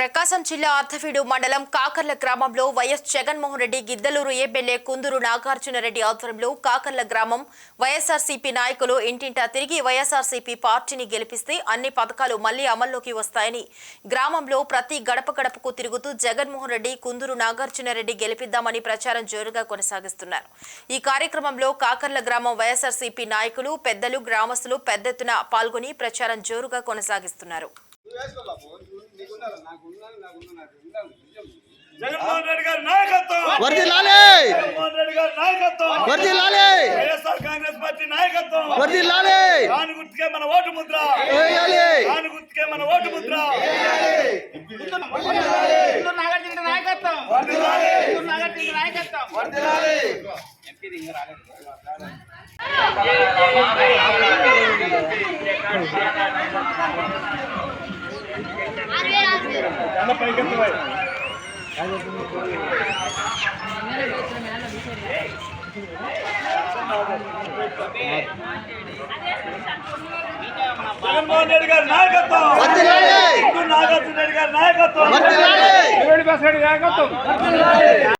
ప్రకాశం జిల్లా అర్ధవీడు మండలం కాకర్ల గ్రామంలో వైఎస్ జగన్మోహన్ రెడ్డి గిద్దలూరు ఎమ్మెల్యే కుందూరు నాగార్జునరెడ్డి ఆధ్వర్యంలో కాకర్ల గ్రామం వైఎస్ఆర్సీపీ నాయకులు ఇంటింటా తిరిగి వైఎస్ఆర్సీపీ పార్టీని గెలిపిస్తే అన్ని పథకాలు మళ్ళీ అమల్లోకి వస్తాయని గ్రామంలో ప్రతి గడప గడపకు తిరుగుతూ జగన్మోహన్ రెడ్డి కుందూరు నాగార్జునరెడ్డి గెలిపిద్దామని ప్రచారం జోరుగా కొనసాగిస్తున్నారు. ఈ కార్యక్రమంలో కాకర్ల గ్రామం వైఎస్ఆర్సీపీ నాయకులు పెద్దలు గ్రామస్తులు పెద్ద ఎత్తున పాల్గొని ప్రచారం జోరుగా కొనసాగిస్తున్నారు. జగన్మోహన్ రెడ్డి గారి నాయకత్వం! వర్దిల్లాలి జగన్మోహన్ రెడ్డి గారి నాయకత్వం! వర్దిల్లాలి వైఎస్ఆర్ కాంగ్రెస్ పార్టీ నాయకత్వం! వర్దిల్లాలి దాని గుర్తుకే మన ఓటు ముద్ర! వేయాలి దాని గుర్తుకే మన ఓటు ముద్ర! కుందూరు నాగార్జున నాయకత్వం కుందూరు నాగార్జున నాయకత్వం జగన్మోహన్ రెడ్డి గారి నాయకత్వం నాగార్జున రెడ్డి గారి నాయకత్వం వర్దిల్లాలి